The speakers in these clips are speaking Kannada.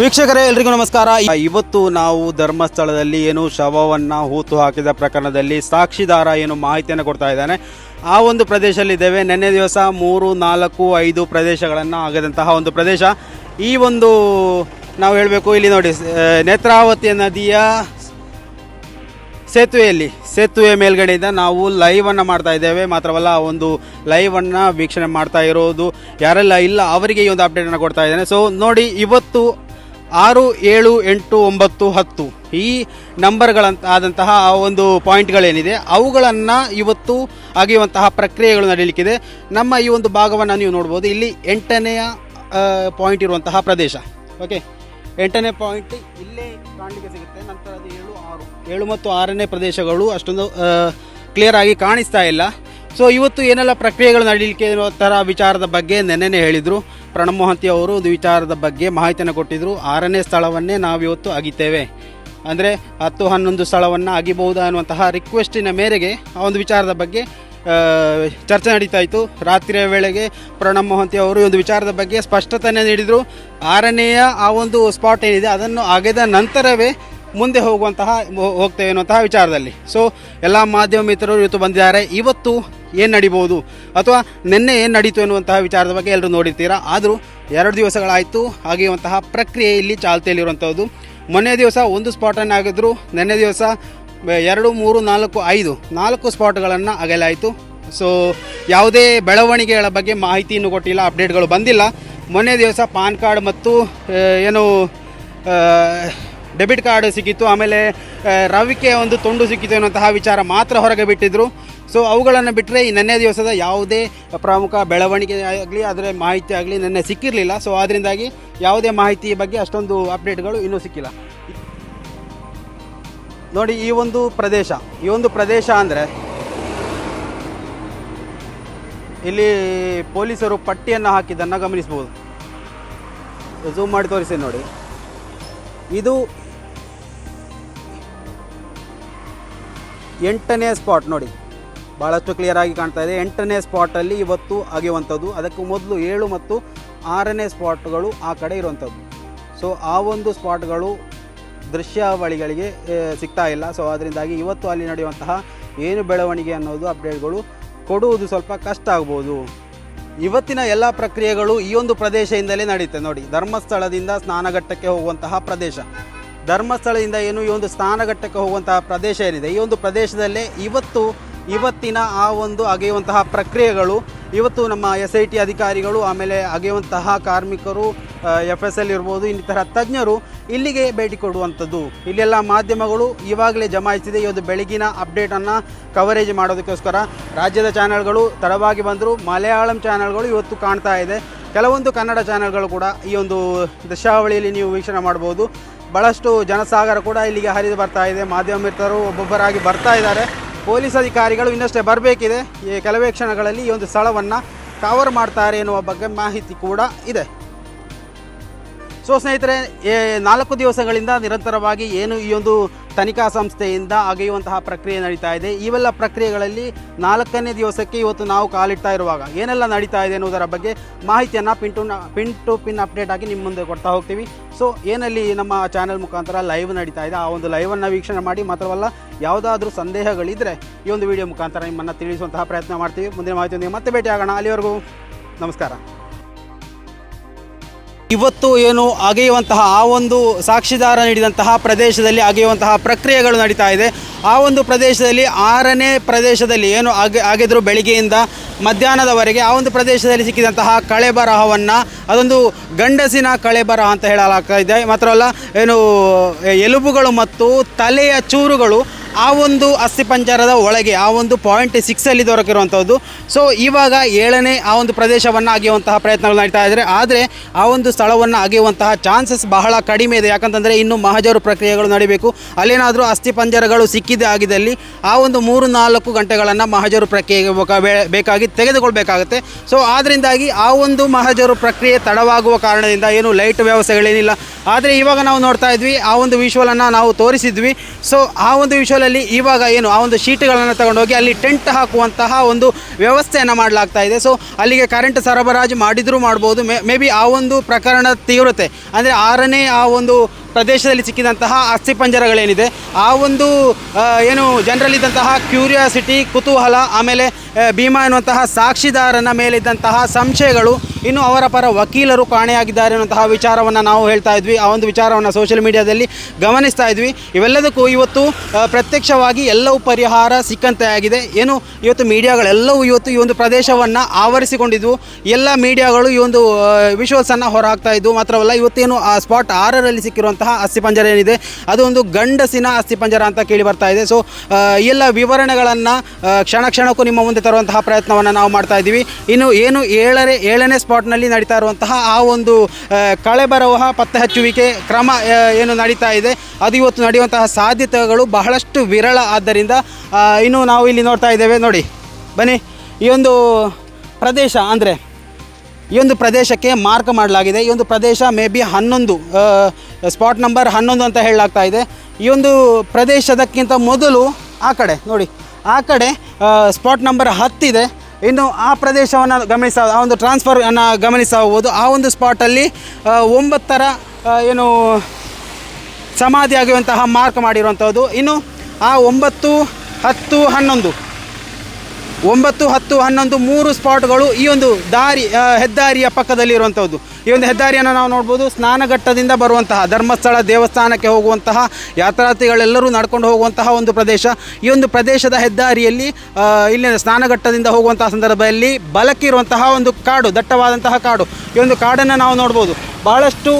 ವೀಕ್ಷಕರೇ, ಎಲ್ರಿಗೂ ನಮಸ್ಕಾರ. ಇವತ್ತು ನಾವು ಧರ್ಮಸ್ಥಳದಲ್ಲಿ ಏನು ಶವವನ್ನ ಹೂತು ಹಾಕಿದ ಪ್ರಕರಣದಲ್ಲಿ ಸಾಕ್ಷಿದಾರ ಏನು ಮಾಹಿತಿಯನ್ನು ಕೊಡ್ತಾ ಇದ್ದಾನೆ. ಆ ಒಂದು ಪ್ರದೇಶದಲ್ಲಿದ್ದೇವೆ. ನಿನ್ನೆ ದಿವಸ ಮೂರು, ನಾಲ್ಕು, ಐದು ಪ್ರದೇಶಗಳನ್ನು ಆಗದಂತಹ ಒಂದು ಪ್ರದೇಶ. ಈ ಒಂದು ನಾವು ಹೇಳಬೇಕು, ಇಲ್ಲಿ ನೋಡಿ ನೇತ್ರಾವತಿ ನದಿಯ ಸೇತುವೆಯಲ್ಲಿ, ಸೇತುವೆ ಮೇಲ್ಗಡೆಯಿಂದ ನಾವು ಲೈವನ್ನು ಮಾಡ್ತಾ ಇದ್ದೇವೆ. ಮಾತ್ರವಲ್ಲ ಒಂದು ಲೈವನ್ನು ವೀಕ್ಷಣೆ ಮಾಡ್ತಾ ಇರೋದು ಯಾರೆಲ್ಲ ಇಲ್ಲ, ಅವರಿಗೆ ಈ ಒಂದು ಅಪ್ಡೇಟನ್ನು ಕೊಡ್ತಾ ಇದ್ದೇನೆ. ಸೊ ನೋಡಿ, ಇವತ್ತು ಆರು ಏಳು ಎಂಟು ಒಂಬತ್ತು ಹತ್ತು. ಈ ನಂಬರ್ಗಳಂತ ಆದಂತಹ ಆ ಒಂದು ಪಾಯಿಂಟ್ಗಳೇನಿದೆ, ಅವುಗಳನ್ನು ಇವತ್ತು ಅಗೆಯುವಂತಹ ಪ್ರಕ್ರಿಯೆಗಳು ನಡೀಲಿಕ್ಕಿದೆ. ನಮ್ಮ ಈ ಒಂದು ಭಾಗವನ್ನು ನೀವು ನೋಡ್ಬೋದು. ಇಲ್ಲಿ ಎಂಟನೆಯ ಪಾಯಿಂಟ್ ಇರುವಂತಹ ಪ್ರದೇಶ. ಓಕೆ ಎಂಟನೇ ಪಾಯಿಂಟ್ ಇಲ್ಲೇ ಕಾಣಲಿಕ್ಕೆ ಸಿಗುತ್ತೆ. ನಂತರ ಅದು ಏಳು, ಆರು. ಏಳು ಮತ್ತು ಆರನೇ ಪ್ರದೇಶಗಳು ಅಷ್ಟೊಂದು ಕ್ಲಿಯರ್ ಆಗಿ ಕಾಣಿಸ್ತಾ ಇಲ್ಲ. ಸೊ ಇವತ್ತು ಏನೆಲ್ಲ ಪ್ರಕ್ರಿಯೆಗಳು ನಡೀಲಿಕ್ಕೆ ಇರೋ ಥರ ವಿಚಾರದ ಬಗ್ಗೆ ನೆನ್ನೆನೇ ಹೇಳಿದರು. ಪ್ರಣಬ್ ಮೊಹಂತಿ ಅವರು ಒಂದು ವಿಚಾರದ ಬಗ್ಗೆ ಮಾಹಿತಿಯನ್ನು ಕೊಟ್ಟಿದ್ದರು ಆರನೇ ಸ್ಥಳವನ್ನೇ ನಾವು ಇವತ್ತು ಅಗಿತೇವೆ. ಅಂದರೆ ಹತ್ತು ಹನ್ನೊಂದು ಸ್ಥಳವನ್ನು ಅಗಿಬಹುದಾ ಅನ್ನುವಂತಹ ರಿಕ್ವೆಸ್ಟಿನ ಮೇರೆಗೆ ಆ ಒಂದು ವಿಚಾರದ ಬಗ್ಗೆ ಚರ್ಚೆ ನಡೀತಾ ಇತ್ತು. ರಾತ್ರಿಯ ವೇಳೆಗೆ ಪ್ರಣಬ್ ಮೊಹಂತಿ ಅವರು ಒಂದು ವಿಚಾರದ ಬಗ್ಗೆ ಸ್ಪಷ್ಟತೆಯನ್ನು ನೀಡಿದರು. ಆರನೆಯ ಆ ಒಂದು ಸ್ಪಾಟ್ ಏನಿದೆ, ಅದನ್ನು ಅಗೆದ ನಂತರವೇ ಮುಂದೆ ಹೋಗುವಂತಹ ಹೋಗ್ತೇವೆ ಅನ್ನುವಂತಹ ವಿಚಾರದಲ್ಲಿ. ಸೊ ಎಲ್ಲ ಮಾಧ್ಯಮ ಮಿತ್ರರು ಇವತ್ತು ಬಂದಿದ್ದಾರೆ. ಇವತ್ತು ಏನು ನಡಿಬೋದು ಅಥವಾ ನಿನ್ನೆ ಏನು ನಡೀತು ಎನ್ನುವಂತಹ ವಿಚಾರದ ಬಗ್ಗೆ ಎಲ್ಲರೂ ನೋಡಿರ್ತೀರಾ? ಆದರೂ ಎರಡು ದಿವಸಗಳಾಯಿತು, ಆಗಿರುವಂತಹ ಪ್ರಕ್ರಿಯೆ ಇಲ್ಲಿ ಚಾಲ್ತಿಯಲ್ಲಿರುವಂಥದ್ದು. ಮೊನ್ನೆ ದಿವಸ ಒಂದು ಸ್ಪಾಟನ್ನು ಆಗಿದ್ರು, ನಿನ್ನೆ ದಿವಸ ಎರಡು, ಮೂರು, ನಾಲ್ಕು, ಐದು, ನಾಲ್ಕು ಸ್ಪಾಟ್ಗಳನ್ನು ಅಗಲಾಯಿತು ಸೊ ಯಾವುದೇ ಬೆಳವಣಿಗೆಗಳ ಬಗ್ಗೆ ಮಾಹಿತಿಯನ್ನು ಕೊಟ್ಟಿಲ್ಲ, ಅಪ್ಡೇಟ್ಗಳು ಬಂದಿಲ್ಲ. ಮೊನ್ನೆ ದಿವಸ ಪಾನ್ ಕಾರ್ಡ್ ಮತ್ತು ಏನು ಡೆಬಿಟ್ ಕಾರ್ಡ್ ಸಿಕ್ಕಿತ್ತು. ಆಮೇಲೆ ರವಿಕೆ ಒಂದು ತುಂಡು ಸಿಕ್ಕಿತು ಎನ್ನುವಂತಹ ವಿಚಾರ ಮಾತ್ರ ಹೊರಗೆ ಬಿಟ್ಟಿದ್ರು. ಸೊ ಅವುಗಳನ್ನು ಬಿಟ್ಟರೆ ಈ ನೆನ್ನೆ ದಿವಸದ ಯಾವುದೇ ಪ್ರಮುಖ ಬೆಳವಣಿಗೆ ಆಗಲಿ ಅದರ ಮಾಹಿತಿ ಆಗಲಿ ನೆನ್ನೆ ಸಿಕ್ಕಿರಲಿಲ್ಲ. ಸೊ ಅದರಿಂದಾಗಿ ಯಾವುದೇ ಮಾಹಿತಿ ಬಗ್ಗೆ ಅಷ್ಟೊಂದು ಅಪ್ಡೇಟ್ಗಳು ಇನ್ನೂ ಸಿಕ್ಕಿಲ್ಲ. ನೋಡಿ, ಈ ಒಂದು ಪ್ರದೇಶ, ಈ ಒಂದು ಪ್ರದೇಶ ಅಂದರೆ ಇಲ್ಲಿ ಪೊಲೀಸರು ಪಟ್ಟಿಯನ್ನು ಹಾಕಿದ್ದನ್ನು ಗಮನಿಸ್ಬೋದು. ಝೂಮ್ ಮಾಡಿ ತೋರಿಸಿ ನೋಡಿ. ಇದು ಎಂಟನೇ ಸ್ಪಾಟ್ ನೋಡಿ. ಭಾಳಷ್ಟು ಕ್ಲಿಯರ್ ಆಗಿ ಕಾಣ್ತಾ ಇದೆ. ಎಂಟನೇ ಸ್ಪಾಟಲ್ಲಿ ಇವತ್ತು ಅಗೆಯುವಂಥದ್ದು. ಅದಕ್ಕೂ ಮೊದಲು ಏಳು ಮತ್ತು ಆರನೇ ಸ್ಪಾಟ್ಗಳು ಆ ಕಡೆ ಇರುವಂಥದ್ದು. ಸೊ ಆ ಒಂದು ಸ್ಪಾಟ್ಗಳು ದೃಶ್ಯಾವಳಿಗಳಿಗೆ ಸಿಗ್ತಾ ಇಲ್ಲ. ಸೊ ಅದರಿಂದಾಗಿ ಇವತ್ತು ಅಲ್ಲಿ ನಡೆಯುವಂತಹ ಏನು ಬೆಳವಣಿಗೆ ಅನ್ನೋದು ಅಪ್ಡೇಟ್ಗಳು ಕೊಡುವುದು ಸ್ವಲ್ಪ ಕಷ್ಟ ಆಗ್ಬೋದು. ಇವತ್ತಿನ ಎಲ್ಲ ಪ್ರಕ್ರಿಯೆಗಳು ಈ ಒಂದು ಪ್ರದೇಶದಿಂದಲೇ ನಡೆಯುತ್ತೆ ನೋಡಿ. ಧರ್ಮಸ್ಥಳದಿಂದ ಸ್ನಾನಘಟ್ಟಕ್ಕೆ ಹೋಗುವಂತಹ ಪ್ರದೇಶ. ಧರ್ಮಸ್ಥಳದಿಂದ ಏನು ಈ ಒಂದು ಸ್ನಾನಘಟ್ಟಕ್ಕೆ ಹೋಗುವಂತಹ ಪ್ರದೇಶ ಏನಿದೆ? ಈ ಒಂದು ಪ್ರದೇಶದಲ್ಲೇ ಇವತ್ತು, ಇವತ್ತಿನ ಆ ಒಂದು ಅಗೆಯುವಂತಹ ಪ್ರಕ್ರಿಯೆಗಳು, ಇವತ್ತು ನಮ್ಮ ಎಸ್ ಐ ಟಿ ಅಧಿಕಾರಿಗಳು, ಆಮೇಲೆ ಅಗೆಯುವಂತಹ ಕಾರ್ಮಿಕರು ಎಫ್ ಎಸ್ ಎಲ್ ಇರ್ಬೋದು, ಇನ್ನಿತರ ತಜ್ಞರು ಇಲ್ಲಿಗೆ ಭೇಟಿ ಕೊಡುವಂಥದ್ದು. ಇಲ್ಲೆಲ್ಲ ಮಾಧ್ಯಮಗಳು ಇವಾಗಲೇ ಜಮಾಯಿಸಿದೆ ಇವತ್ತು ಬೆಳಗಿನ ಅಪ್ಡೇಟನ್ನು ಕವರೇಜ್ ಮಾಡೋದಕ್ಕೋಸ್ಕರ. ರಾಜ್ಯದ ಚಾನೆಲ್ಗಳು ತಡವಾಗಿ ಬಂದರು, ಮಲಯಾಳಂ ಚಾನೆಲ್ಗಳು ಇವತ್ತು ಕಾಣ್ತಾ ಇದೆ. ಕೆಲವೊಂದು ಕನ್ನಡ ಚಾನೆಲ್ಗಳು ಕೂಡ ಈ ಒಂದು ದೃಶ್ಯಾವಳಿಯಲ್ಲಿ ನೀವು ವೀಕ್ಷಣೆ ಮಾಡ್ಬೋದು ಭಾಳಷ್ಟು ಜನಸಾಗರ ಕೂಡ ಇಲ್ಲಿಗೆ ಹರಿದು ಬರ್ತಾ ಇದೆ. ಮಾಧ್ಯಮ ಮಿತ್ರರು ಒಬ್ಬೊಬ್ಬರಾಗಿ ಬರ್ತಾ ಇದ್ದಾರೆ. ಪೊಲೀಸ್ ಅಧಿಕಾರಿಗಳು ಇನ್ನಷ್ಟೇ ಬರಬೇಕಿದೆ. ಈ ಕೆಲವೇ ಕ್ಷಣಗಳಲ್ಲಿ ಈ ಒಂದು ಸ್ಥಳವನ್ನು ಕವರ್ ಮಾಡ್ತಾರೆ ಎನ್ನುವ ಬಗ್ಗೆ ಮಾಹಿತಿ ಕೂಡ ಇದೆ. ಸೊ ಸ್ನೇಹಿತರೆ ನಾಲ್ಕು ದಿವಸಗಳಿಂದ ನಿರಂತರವಾಗಿ ಏನು ಈ ಒಂದು ತನಿಖಾ ಸಂಸ್ಥೆಯಿಂದ ಅಗೆಯುವಂತಹ ಪ್ರಕ್ರಿಯೆ ನಡೀತಾ ಇದೆ, ಇವೆಲ್ಲ ಪ್ರಕ್ರಿಯೆಗಳಲ್ಲಿ ನಾಲ್ಕನೇ ದಿವಸಕ್ಕೆ ಇವತ್ತು ನಾವು ಕಾಲಿಡ್ತಾ ಇರುವಾಗ ಏನೆಲ್ಲ ನಡೀತಾ ಇದೆ ಅನ್ನೋದರ ಬಗ್ಗೆ ಮಾಹಿತಿಯನ್ನು pin to pin to pin update ಆಗಿ ನಿಮ್ಮ ಮುಂದೆ ಕೊಡ್ತಾ ಹೋಗ್ತೀವಿ. ಸೊ ಏನಲ್ಲಿ ನಮ್ಮ ಚಾನೆಲ್ ಮುಖಾಂತರ ಲೈವ್ ನಡೀತಾ ಇದೆ, ಆ ಒಂದು ಲೈವನ್ನು ವೀಕ್ಷಣೆ ಮಾಡಿ, ಮಾತ್ರವಲ್ಲ ಯಾವುದಾದ್ರೂ ಸಂದೇಹಗಳಿದ್ದರೆ ಈ ಒಂದು ವಿಡಿಯೋ ಮುಖಾಂತರ ನಿಮ್ಮನ್ನು ತಿಳಿಸುವಂತಹ ಪ್ರಯತ್ನ ಮಾಡ್ತೀವಿ. ಮುಂದಿನ ಮಾಹಿತಿಯೊಂದಿಗೆ ಮತ್ತೆ ಭೇಟಿ ಆಗೋಣ ಅಲ್ಲಿವರೆಗೂ ನಮಸ್ಕಾರ. ಇವತ್ತು ಏನು ಅಗೆಯುವಂತಹ ಆ ಒಂದು ಸಾಕ್ಷಿದಾರ ನೀಡಿದಂತಹ ಪ್ರದೇಶದಲ್ಲಿ ಅಗೆಯುವಂತಹ ಪ್ರಕ್ರಿಯೆಗಳು ನಡೀತಾ ಇದೆ. ಆ ಒಂದು ಪ್ರದೇಶದಲ್ಲಿ ಆರನೇ ಪ್ರದೇಶದಲ್ಲಿ ಏನು ಅಗೆ, ಅಗೆದ್ರು ಬೆಳಿಗ್ಗೆಯಿಂದ ಮಧ್ಯಾಹ್ನದವರೆಗೆ ಆ ಒಂದು ಪ್ರದೇಶದಲ್ಲಿ ಸಿಕ್ಕಿದಂತಹ ಕಳೆಬರಹವನ್ನು ಅದೊಂದು ಗಂಡಸಿನ ಕಳೆಬರಹ ಅಂತ ಹೇಳಲಾಗ್ತಾ ಇದೆ. ಮಾತ್ರವಲ್ಲ, ಏನು ಎಲುಬುಗಳು ಮತ್ತು ತಲೆಯ ಚೂರುಗಳು ಆ ಒಂದು ಅಸ್ಥಿಪಂಜರದ ಒಳಗೆ, ಆ ಒಂದು ಪಾಯಿಂಟ್ ಸಿಕ್ಸಲ್ಲಿ ದೊರಕಿರುವಂಥದ್ದು ಸೊ ಇವಾಗ ಏಳನೇ ಆ ಒಂದು ಪ್ರದೇಶವನ್ನು ಅಗೆಯುವಂತಹ ಪ್ರಯತ್ನಗಳು ನಡೀತಾ ಇದ್ದಾರೆ ಆದರೆ ಆ ಒಂದು ಸ್ಥಳವನ್ನು ಅಗೆಯುವಂತಹ ಚಾನ್ಸಸ್ ಬಹಳ ಕಡಿಮೆ ಇದೆ. ಯಾಕಂತಂದರೆ ಇನ್ನು ಮಹಜರು ಪ್ರಕ್ರಿಯೆಗಳು ನಡೀಬೇಕು. ಅಲ್ಲೇನಾದರೂ ಅಸ್ಥಿಪಂಜರಗಳು ಸಿಕ್ಕಿದೆ ಆಗಿದ್ದಲ್ಲಿ ಆ ಒಂದು ಮೂರು ನಾಲ್ಕು ಗಂಟೆಗಳನ್ನು ಮಹಜರು ಪ್ರಕ್ರಿಯೆಗೆ ಬೇಕಾಗಿ ತೆಗೆದುಕೊಳ್ಬೇಕಾಗುತ್ತೆ. ಸೊ ಆದ್ದರಿಂದಾಗಿ ಆ ಒಂದು ಮಹಜರು ಪ್ರಕ್ರಿಯೆ ತಡವಾಗುವ ಕಾರಣದಿಂದ ಏನು ಲೈಟ್ ವ್ಯವಸ್ಥೆಗಳೇನಿಲ್ಲ. ಆದರೆ ಇವಾಗ ನಾವು ನೋಡ್ತಾ ಇದ್ವಿ, ಆ ಒಂದು ವಿಶ್ವಲನ್ನು ನಾವು ತೋರಿಸಿದ್ವಿ. ಸೊ ಆ ಒಂದು ವಿಶ್ವಲಲ್ಲಿ ಇವಾಗ ಏನು ಆ ಒಂದು ಶೀಟ್ಗಳನ್ನು ತಗೊಂಡೋಗಿ ಅಲ್ಲಿ ಟೆಂಟ್ ಹಾಕುವಂತಹ ಒಂದು ವ್ಯವಸ್ಥೆಯನ್ನು ಮಾಡಲಾಗ್ತಾ ಇದೆ. ಸೊ ಅಲ್ಲಿಗೆ ಕರೆಂಟ್ ಸರಬರಾಜು ಮಾಡಿದರೂ ಮಾಡ್ಬೋದು. ಮೇ ಮೇ ಬಿ ಆ ಒಂದು ಪ್ರಕರಣ ತೀವ್ರತೆ. ಅಂದರೆ ಆರನೇ ಆ ಒಂದು ಪ್ರದೇಶದಲ್ಲಿ ಸಿಕ್ಕಿದಂತಹ ಅಸ್ಥಿಪಂಜರಗಳೇನಿದೆ ಆ ಒಂದು ಏನು ಜನರಲ್ಲಿದ್ದಂತಹ ಕ್ಯೂರಿಯಾಸಿಟಿ, ಕುತೂಹಲ, ಆಮೇಲೆ ಭೀಮಾ ಎನ್ನುವಂತಹ ಸಾಕ್ಷಿದಾರನ ಮೇಲಿದ್ದಂತಹ ಸಂಶಯಗಳು, ಇನ್ನು ಅವರ ಪರ ವಕೀಲರು ಕಾಣೆಯಾಗಿದ್ದಾರೆ ಅನ್ನುವಂತಹ ವಿಚಾರವನ್ನು ನಾವು ಹೇಳ್ತಾ ಇದ್ವಿ. ಆ ಒಂದು ವಿಚಾರವನ್ನು ಸೋಷಿಯಲ್ ಮೀಡಿಯಾದಲ್ಲಿ ಗಮನಿಸ್ತಾ ಇದ್ವಿ. ಇವೆಲ್ಲದಕ್ಕೂ ಇವತ್ತು ಪ್ರತ್ಯಕ್ಷವಾಗಿ ಎಲ್ಲವೂ ಪರಿಹಾರ ಸಿಕ್ಕಂತೆ ಆಗಿದೆ. ಏನು, ಇವತ್ತು ಮೀಡಿಯಾಗಳೆಲ್ಲವೂ ಇವತ್ತು ಈ ಒಂದು ಪ್ರದೇಶವನ್ನು ಆವರಿಸಿಕೊಂಡಿದ್ವು. ಎಲ್ಲ ಮೀಡಿಯಾಗಳು ಈ ಒಂದು ವಿಶ್ವಾಸನ್ನು ಹೊರಹಾಕ್ತಾ ಇದ್ವು. ಮಾತ್ರವಲ್ಲ, ಇವತ್ತೇನು ಆ ಸ್ಪಾಟ್ ಆರರಲ್ಲಿ ಸಿಕ್ಕಿರುವಂತಹ ಅಸ್ಥಿಪಂಜರ ಏನಿದೆ, ಅದು ಒಂದು ಗಂಡಸಿನ ಅಸ್ಥಿಪಂಜರ ಅಂತ ಕೇಳಿ ಬರ್ತಾ ಇದೆ. ಸೊ ಎಲ್ಲ ವಿವರಣೆಗಳನ್ನು ಕ್ಷಣ ಕ್ಷಣಕ್ಕೂ ನಿಮ್ಮ ಮುಂದೆ ತರುವಂತಹ ಪ್ರಯತ್ನವನ್ನು ನಾವು ಮಾಡ್ತಾ ಇದ್ದೀವಿ. ಇನ್ನು ಏನು ಏಳನೇ ಏಳನೇ ಸ್ಪಾಟ್ನಲ್ಲಿ ನಡೀತಾ ಇರುವಂತಹ ಆ ಒಂದು ಕಳೆ ಕಳೆಬರಹ ಪತ್ತೆ ಹಚ್ಚುವಿಕೆ ಕ್ರಮ ಏನು ನಡೀತಾ ಇದೆ, ಅದು ಇವತ್ತು ನಡೆಯುವಂತಹ ಸಾಧ್ಯತೆಗಳು ಬಹಳಷ್ಟು ವಿರಳ. ಆದ್ದರಿಂದ ಇನ್ನು ನಾವು ಇಲ್ಲಿ ನೋಡ್ತಾ ಇದ್ದೇವೆ. ನೋಡಿ, ಬನ್ನಿ. ಈ ಒಂದು ಪ್ರದೇಶ ಅಂದರೆ ಈ ಒಂದು ಪ್ರದೇಶಕ್ಕೆ ಮಾರ್ಕ್ ಮಾಡಲಾಗಿದೆ. ಈ ಒಂದು ಪ್ರದೇಶ ಮೇ ಬಿ ಹನ್ನೊಂದು ಸ್ಪಾಟ್ ನಂಬರ್ ಹನ್ನೊಂದು ಅಂತ ಹೇಳಲಾಗ್ತಾ ಇದೆ. ಈ ಒಂದು ಪ್ರದೇಶದಕ್ಕಿಂತ ಮೊದಲು ಆ ಕಡೆ, ನೋಡಿ, ಆ ಕಡೆ ಸ್ಪಾಟ್ ನಂಬರ್ ಹತ್ತಿದೆ ಇನ್ನು ಆ ಪ್ರದೇಶವನ್ನು ಗಮನಿಸ, ಆ ಒಂದು ಟ್ರಾನ್ಸ್ಫರ್ ಅನ್ನು ಹೋಗ್ಬೋದು ಆ ಒಂದು ಸ್ಪಾಟಲ್ಲಿ ಒಂಬತ್ತರ ಏನು ಸಮಾಧಿ ಆಗಿರುವಂತಹ ಮಾರ್ಕ್ ಮಾಡಿರುವಂಥದ್ದು ಇನ್ನು ಆ ಒಂಬತ್ತು, ಹತ್ತು, ಹನ್ನೊಂದು ಒಂಬತ್ತು, ಹತ್ತು, ಹನ್ನೊಂದು, ಮೂರು ಸ್ಪಾಟ್ಗಳು ಈ ಒಂದು ದಾರಿ ಹೆದ್ದಾರಿಯ ಪಕ್ಕದಲ್ಲಿ ಇರುವಂಥದ್ದು. ಈ ಒಂದು ಹೆದ್ದಾರಿಯನ್ನು ನಾವು ನೋಡ್ಬೋದು, ಸ್ನಾನಘಟ್ಟದಿಂದ ಬರುವಂತಹ, ಧರ್ಮಸ್ಥಳ ದೇವಸ್ಥಾನಕ್ಕೆ ಹೋಗುವಂತಹ, ಯಾತ್ರಾರ್ಥಿಗಳೆಲ್ಲರೂ ನಡ್ಕೊಂಡು ಹೋಗುವಂತಹ ಒಂದು ಪ್ರದೇಶ. ಈ ಒಂದು ಪ್ರದೇಶದ ಹೆದ್ದಾರಿಯಲ್ಲಿ ಇಲ್ಲಿನ ಸ್ನಾನಘಟ್ಟದಿಂದ ಹೋಗುವಂತಹ ಸಂದರ್ಭದಲ್ಲಿ ಬಲಕ್ಕಿರುವಂತಹ ಒಂದು ಕಾಡು, ದಟ್ಟವಾದಂತಹ ಕಾಡು. ಈ ಒಂದು ಕಾಡನ್ನು ನಾವು ನೋಡ್ಬೋದು. ಬಹಳಷ್ಟು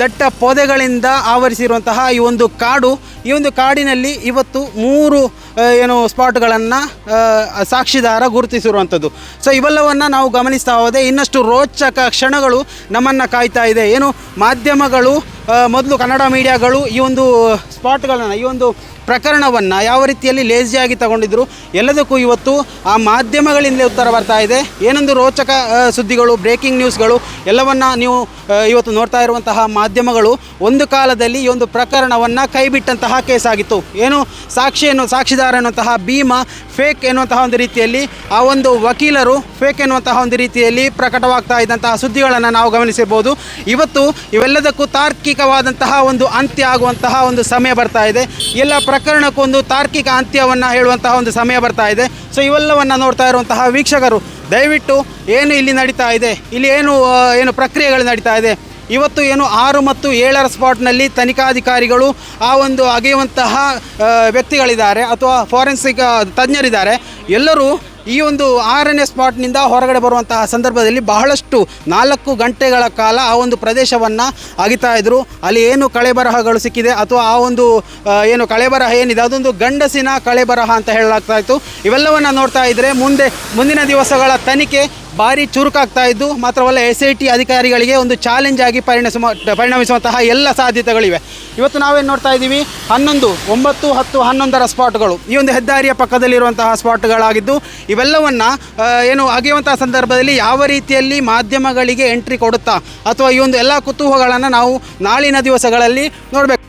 ದಟ್ಟ ಪೊದೆಗಳಿಂದ ಆವರಿಸಿರುವಂತಹ ಈ ಒಂದು ಕಾಡು. ಈ ಒಂದು ಕಾಡಿನಲ್ಲಿ ಇವತ್ತು ಮೂರು ಏನು ಸ್ಪಾಟ್ಗಳನ್ನು ಸಾಕ್ಷಿದಾರ ಗುರುತಿಸಿರುವಂಥದ್ದು. ಸೊ ಇವೆಲ್ಲವನ್ನು ನಾವು ಗಮನಿಸ್ತಾ ಹೋದೆ. ಇನ್ನಷ್ಟು ರೋಚಕ ಕ್ಷಣಗಳು ನಮ್ಮನ್ನು ಕಾಯ್ತಾ ಇದೆ. ಏನು ಮಾಧ್ಯಮಗಳು ಮೊದಲು ಕನ್ನಡ ಮೀಡಿಯಾಗಳು ಈ ಒಂದು ಸ್ಪಾಟ್ಗಳನ್ನು, ಈ ಒಂದು ಪ್ರಕರಣವನ್ನು ಯಾವ ರೀತಿಯಲ್ಲಿ ಲೇಜಿಯಾಗಿ ತಗೊಂಡಿದ್ರು, ಎಲ್ಲದಕ್ಕೂ ಇವತ್ತು ಆ ಮಾಧ್ಯಮಗಳಿಂದಲೇ ಉತ್ತರ ಬರ್ತಾ ಇದೆ. ಏನೊಂದು ರೋಚಕ ಸುದ್ದಿಗಳು ಬ್ರೇಕಿಂಗ್ ನ್ಯೂಸ್ಗಳು ಎಲ್ಲವನ್ನು ನೀವು ಇವತ್ತು ನೋಡ್ತಾ ಇರುವಂತಹ ಮಾಧ್ಯಮಗಳು ಒಂದು ಕಾಲದಲ್ಲಿ ಈ ಒಂದು ಪ್ರಕರಣವನ್ನು ಕೈಬಿಟ್ಟಂತಹ ಕೇಸ್ ಆಗಿತ್ತು ಏನು ಸಾಕ್ಷಿಯನ್ನು ಸಾಕ್ಷಿದಾರ ಎನ್ನುವಂತಹ ಭೀಮ ಫೇಕ್ ಎನ್ನುವಂತಹ ಒಂದು ರೀತಿಯಲ್ಲಿ ಆ ಒಂದು ವಕೀಲರು ಫೇಕ್ ಎನ್ನುವಂತಹ ಒಂದು ರೀತಿಯಲ್ಲಿ ಪ್ರಕಟವಾಗ್ತಾ ಇದ್ದಂತಹ ಸುದ್ದಿಗಳನ್ನು ನಾವು ಗಮನಿಸಬಹುದು. ಇವತ್ತು ಇವೆಲ್ಲದಕ್ಕೂ ತಾರ್ಕಿಕವಾದಂತಹ ಒಂದು ಅಂತ್ಯ ಆಗುವಂತಹ ಒಂದು ಸಮಯ ಬರ್ತಾ ಇದೆ. ಎಲ್ಲ ಪ್ರಕರಣಕ್ಕೊಂದು ತಾರ್ಕಿಕ ಅಂತ್ಯವನ್ನು ಹೇಳುವಂತಹ ಒಂದು ಸಮಯ ಬರ್ತಾ ಇದೆ. ಸೊ ಇವೆಲ್ಲವನ್ನು ನೋಡ್ತಾ ಇರುವಂತಹ ವೀಕ್ಷಕರು, ದಯವಿಟ್ಟು ಏನು ಇಲ್ಲಿ ನಡೀತಾ ಇದೆ? ಇಲ್ಲಿ ಏನು ಏನು ಪ್ರಕ್ರಿಯೆಗಳು ನಡೀತಾ ಇದೆ? ಇವತ್ತು ಏನು ಆರು ಮತ್ತು ಏಳರ ಸ್ಪಾಟ್ನಲ್ಲಿ ತನಿಖಾಧಿಕಾರಿಗಳು ಆ ಒಂದು ಅಗೆಯುವಂತಹ ವ್ಯಕ್ತಿಗಳಿದ್ದಾರೆ ಅಥವಾ ಫಾರೆನ್ಸಿಕ್ ತಜ್ಞರಿದ್ದಾರೆ. ಎಲ್ಲರೂ ಈ ಒಂದು ಆರನೇ ಸ್ಪಾಟ್ನಿಂದ ಹೊರಗಡೆ ಬರುವಂತಹ ಸಂದರ್ಭದಲ್ಲಿ ಬಹಳಷ್ಟು ನಾಲ್ಕು ಗಂಟೆಗಳ ಕಾಲ ಆ ಒಂದು ಪ್ರದೇಶವನ್ನು ಅಗಿತಾ ಇದ್ರು. ಅಲ್ಲಿ ಏನು ಕಳೆಬರಹಗಳು ಸಿಕ್ಕಿದೆ ಅಥವಾ ಆ ಒಂದು ಏನು ಕಳೆಬರಹ ಏನಿದೆ, ಅದೊಂದು ಗಂಡಸಿನ ಕಳೆಬರಹ ಅಂತ ಹೇಳಲಾಗ್ತಾ ಇತ್ತು. ಇವೆಲ್ಲವನ್ನು ನೋಡ್ತಾ ಇದ್ದರೆ ಮುಂದೆ, ಮುಂದಿನ ದಿವಸಗಳ ತನಿಖೆ ಭಾರಿ ಚುರುಕಾಗ್ತಾ ಇದ್ದು ಮಾತ್ರವಲ್ಲ ಎಸ್ ಐ ಟಿ ಅಧಿಕಾರಿಗಳಿಗೆ ಒಂದು ಚಾಲೆಂಜ್ ಆಗಿ ಪರಿಣಿಸುವ ಪರಿಣಮಿಸುವಂತಹ ಎಲ್ಲ ಸಾಧ್ಯತೆಗಳಿವೆ. ಇವತ್ತು ನಾವೇನು ನೋಡ್ತಾ ಇದ್ದೀವಿ? ಹನ್ನೊಂದು, ಒಂಬತ್ತು, ಹತ್ತು, ಹನ್ನೊಂದರ ಸ್ಪಾಟ್ಗಳು ಈ ಒಂದು ಹೆದ್ದಾರಿಯ ಪಕ್ಕದಲ್ಲಿರುವಂತಹ ಸ್ಪಾಟ್ಗಳಾಗಿದ್ದು ಇವೆಲ್ಲವನ್ನು ಏನು ಅಗೆಯುವಂತಹ ಸಂದರ್ಭದಲ್ಲಿ ಯಾವ ರೀತಿಯಲ್ಲಿ ಮಾಧ್ಯಮಗಳಿಗೆ ಎಂಟ್ರಿ ಕೊಡುತ್ತಾ, ಅಥವಾ ಈ ಒಂದು ಎಲ್ಲ ಕುತೂಹಲಗಳನ್ನು ನಾವು ನಾಳಿನ ದಿವಸಗಳಲ್ಲಿ ನೋಡಬೇಕು.